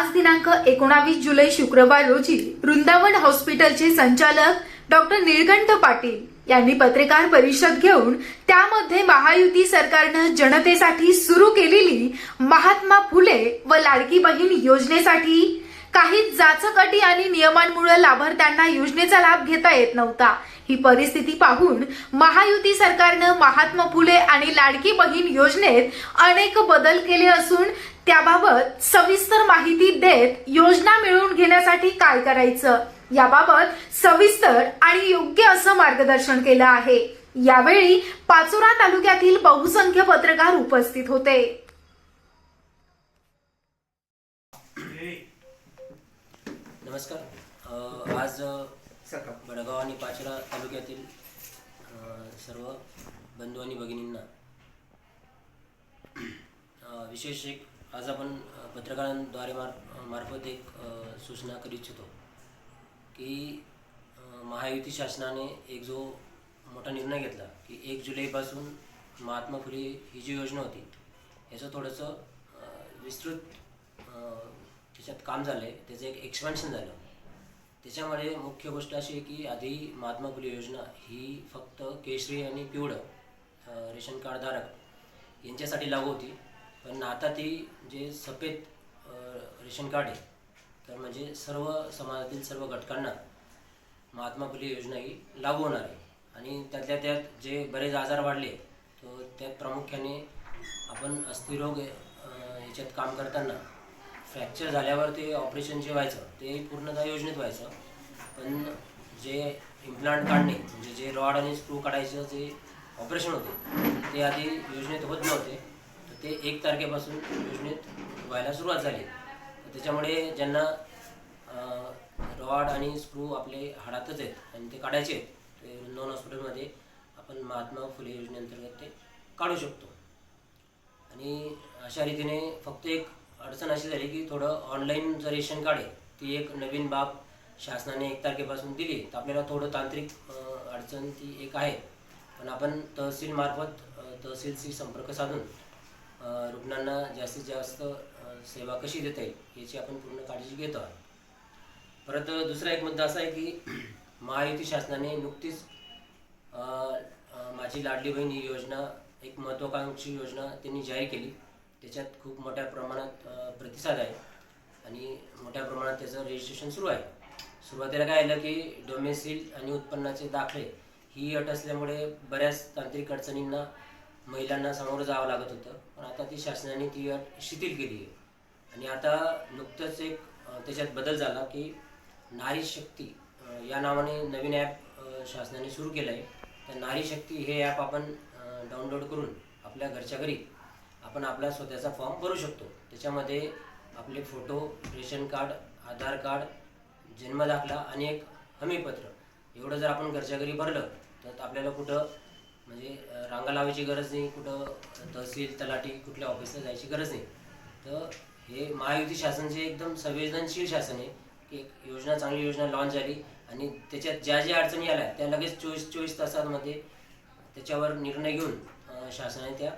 आज दिनांक एकोणावीस जुलै शुक्रवार रोजी वृंदावन हॉस्पिटलचे संचालक डॉक्टर निळकंठ पाटील यांनी पत्रकार परिषद घेऊन त्यामध्ये महायुती सरकारनं जनतेसाठी सुरू केलेली महात्मा फुले व लाडकी बहीण योजनेसाठी काही जाचक अटी आणि नियमांमुळे लाभार्थ्यांना योजनेचा लाभ घेता येत नव्हता. ही परिस्थिती पाहून महायुती सरकारनं महात्मा फुले आणि लाडकी बहीण योजनेत अनेक बदल केले असून त्याबाबत सविस्तर माहिती देत योजना मिळवून घेण्यासाठी काय करायचं? याबाबत सविस्तर आणि योग्य असं मार्गदर्शन केलं आहे. यावेळी पाचोरा तालुक्यातील बहुसंख्य पत्रकार उपस्थित होते. नमस्कार. आज अ, बडगाव आणि पाचरा तालुक्यातील अ, सर्व बंधू आणि भगिनींना अ, विशेष एक आज आपण अ, पत्रकारांद्वारे मार मार्फत एक अ, सूचना करू इच्छितो की अ, महायुती शासनाने एक जो मोठा निर्णय घेतला की एक जुलैपासून महात्मा फुले ही जी योजना होती याचं थोडंसं अ, विस्तृत अ, त्याच्यात काम झालं आहे त्याचं एक एक्सपान्शन झालं. त्याच्यामध्ये मुख्य गोष्ट अशी आहे की आधी महात्मा फुले योजना ही फक्त केशरी आणि पिवळं रेशन कार्डधारक यांच्यासाठी लागू होती. पण आता ती जे सफेद रेशन कार्ड आहे तर म्हणजे सर्व समाजातील सर्व घटकांना महात्मा फुले योजना ही लागू होणार आहे. आणि त्यातल्या त्यात जे बरेच आजार वाढले तर त्यात प्रामुख्याने आपण अस्थिरोग याच्यात काम करताना फ्रॅक्चर झाल्यावर ते ऑपरेशन जे व्हायचं ते पूर्णतः योजनेत व्हायचं. पण जे इम्प्लांट काढणे म्हणजे जे रॉड आणि स्क्रू काढायचं जे ऑपरेशन होते ते आधी योजनेत होत नव्हते. तर ते एक तारखेपासून योजनेत व्हायला सुरुवात झाली. त्याच्यामुळे ज्यांना रॉड आणि स्क्रू आपले हाडातच आहेत आणि ते काढायचे आहेत ते वृंदावन हॉस्पिटलमध्ये आपण महात्मा फुले योजनेअंतर्गत ते काढू शकतो. आणि अशा रीतीने फक्त एक अडचण अशी झाली की थोडं ऑनलाईन जर रेशन कार्ड आहे ती एक नवीन बाब शासनाने एक तारखेपासून दिली तर आपल्याला थोडं तांत्रिक अडचण ती एक आहे. पण आपण तहसीलमार्फत तहसीलशी संपर्क साधून रुग्णांना जास्तीत जास्त सेवा कशी देता येईल याची आपण पूर्ण काळजी घेतो आहोत. परत दुसरा एक मुद्दा असा आहे की महायुती शासनाने नुकतीच माझी लाडली बहीण ही योजना एक महत्त्वाकांक्षी योजना त्यांनी जाहीर केली. त्याच्यात खूप मोठ्या प्रमाणात प्रतिसाद आहे. आणि मोठ्या प्रमाणात त्याचं रजिस्ट्रेशन सुरू आहे. सुरुवातीला काय आलं की डोमेसिल आणि उत्पन्नाचे दाखले ही अट असल्यामुळे बऱ्याच तांत्रिक अडचणींना महिलांना सामोरं जावं लागत होतं. पण आता ती शासनाने ती अट शिथिल केली आहे. आणि आता नुकतंच एक त्याच्यात बदल झाला की नारी शक्ती या नावाने नवीन ॲप शासनाने सुरू केलं आहे तर नारी शक्ती हे ॲप आपण डाउनलोड करून आपल्या घरच्या घरी आपण आपला स्वतःचा फॉर्म भरू शकतो. त्याच्यामध्ये आपले photo ration card Aadhaar card जन्मदाखला आणि एक हमीपत्र. एवढं जर आपण घरच्या घरी भरलं तर आपल्याला कुठं म्हणजे रांगा लावायची गरज नाही कुठं तहसील तलाठी कुठल्या ऑफिसला जायची गरज नाही. तर हे महायुती शासनचे एकदम संवेदनशील शासन आहे की एक योजना चांगली योजना लॉन्च झाली आणि त्याच्यात ज्या ज्या अडचणी आल्या त्या लगेच चोवीस चोवीस तासांमध्ये त्याच्यावर निर्णय घेऊन शासनाने त्या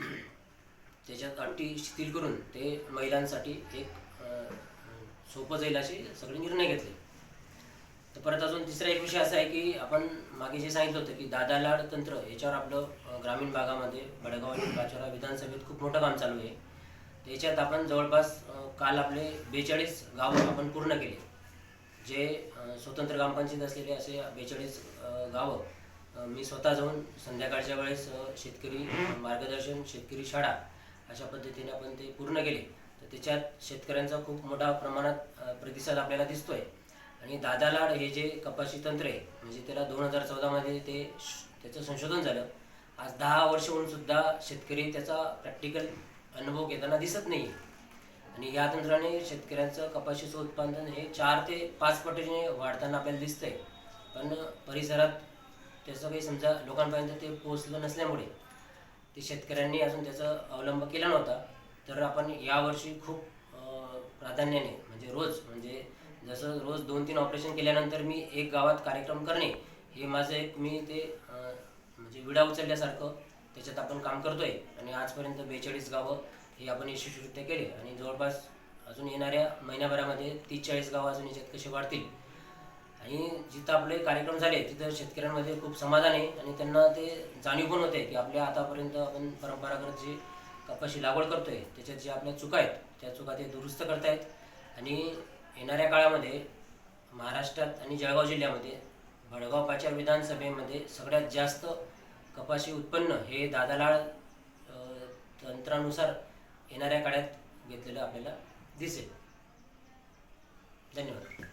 त्याच्यात अटी शिथिल करून ते महिलांसाठी एक सोपं जाईल असे सगळे निर्णय घेतले. तर परत अजून तिसरा एक विषय असा आहे की आपण मागे जे सांगितलं होतं की दादा लाड तंत्र याच्यावर आपलं ग्रामीण भागामध्ये बडगाव आणि पाचोरा विधानसभेत खूप मोठं काम चालू आहे. त्याच्यात आपण जवळपास काल आपले बेचाळीस गावं आपण पूर्ण केले. जे स्वतंत्र ग्रामपंचायत असलेले असे बेचाळीस गावं मी स्वतः जाऊन संध्याकाळच्या वेळेस शेतकरी मार्गदर्शन शेतकरी शाळा अशा पद्धतीने आपण ते पूर्ण केले. तर त्याच्यात शेतकऱ्यांचा खूप मोठा प्रमाणात प्रतिसाद आपल्याला दिसतोय. आणि दादा लाड हे जे कपाशी तंत्र आहे म्हणजे त्याला दोन हजार चौदामध्ये ते श- त्याचं संशोधन झालं. आज दहा वर्ष होऊन सुद्धा शेतकरी त्याचा प्रॅक्टिकल अनुभव घेताना दिसत नाही आणि या तंत्राने शेतकऱ्यांचं कपाशीचं उत्पादन हे चार ते पाच पटीने वाढताना आपल्याला दिसतंय. पण परिसरात त्याचं काही समजा लोकांपर्यंत ते पोहोचलं नसल्यामुळे ते शेतकऱ्यांनी अजून त्याचा अवलंब केला नव्हता. तर आपण यावर्षी खूप प्राधान्याने म्हणजे रोज म्हणजे जसं रोज दोन तीन ऑपरेशन केल्यानंतर मी एक गावात कार्यक्रम करणे हे माझं एक मी ते म्हणजे विडा उचलल्यासारखं त्याच्यात आपण काम करतोय. आणि आजपर्यंत बेचाळीस गावं हे आपण यशस्वीरित्या केले. आणि जवळपास अजून येणाऱ्या महिन्याभरामध्ये तीस चाळीस गावं अजून याच्यात कसे वाढतील आणि जिथं आपले कार्यक्रम झाले तिथं शेतकऱ्यांमध्ये खूप समाधान आहे आणि त्यांना ते जाणीव पण होते की आपल्या आतापर्यंत आपण परंपरागत जी कपाशी लागवड करतोय त्याच्यात जे आपल्या चुका आहेत त्या चुका ते दुरुस्त करतायत. आणि येणाऱ्या काळामध्ये महाराष्ट्रात आणि जळगाव जिल्ह्यामध्ये भडगाव पाचार विधानसभेमध्ये सगळ्यात जास्त कपाशी उत्पन्न हे दादालाळ तंत्रानुसार येणाऱ्या काळात घेतलेलं आपल्याला दिसेल. धन्यवाद.